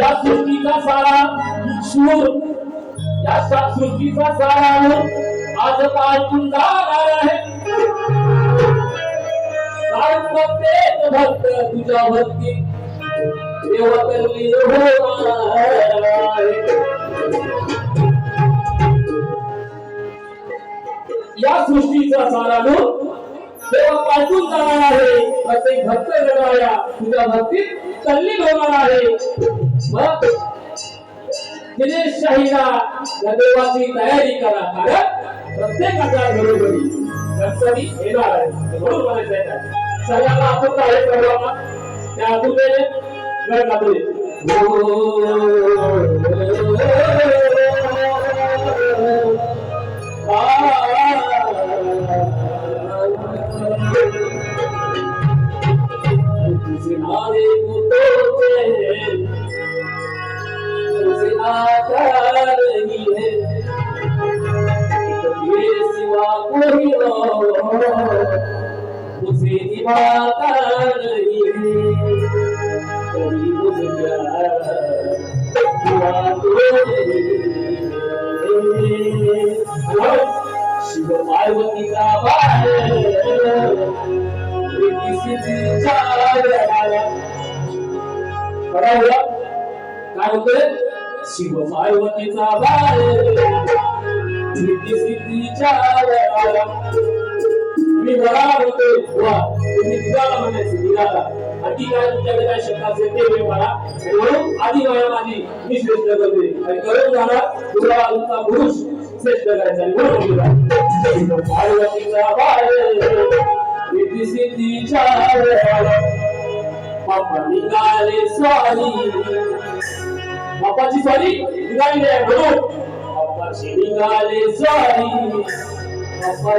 या सृष्टीचा सारा शूर या सृष्टीचा सारा आज पालटून जाणार आहे. कारण प्रत्येक भक्त तुझ्या भक्ती देवतली होणार या सृष्टीचा सारा लोक देवा पाठवून जाणार आहे. प्रत्येक भक्त जगाया तुझ्या भक्तीत तल्लीन होणार आहे. मग दिनेशशाहीला या देवाची तयारी करा कारण प्रत्येकाच्या घरोघरी गणपती येणार आहे म्हणून म्हणायचं आहे सगळ्यांना आपण काय करावा त्या आतुरतेने गळ काढले तुझे दिवाता नहीं है शिव पार्वतीचा बाळ. काय शिव पार्वतीचा बाळ सिद्धीच्या मी बरा होतोय? तुम्ही दिवाला म्हणायचं दिवाला काय तुमच्याकडे काय शब्द असेल ते मी मला म्हणून आधी माझी मी श्रेष्ठ करते आणि करून झाला तुला तुमचा पुरुष श्रेष्ठ करायचा आणि म्हणून पार्वतीचा बाळ सिद्धीच्या बाप्पा निघाले स्वारी बाप्पाची स्वारी निघाली आहे म्हणून बाप्पाची निघाले स्वारी बाप्पा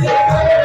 Yeah.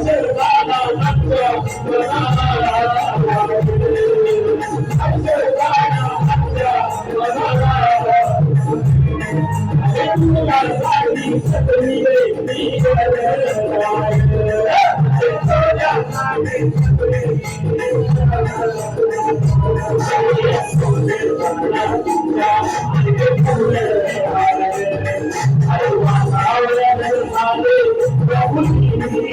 यावे खरा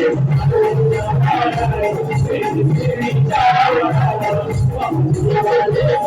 Thank you.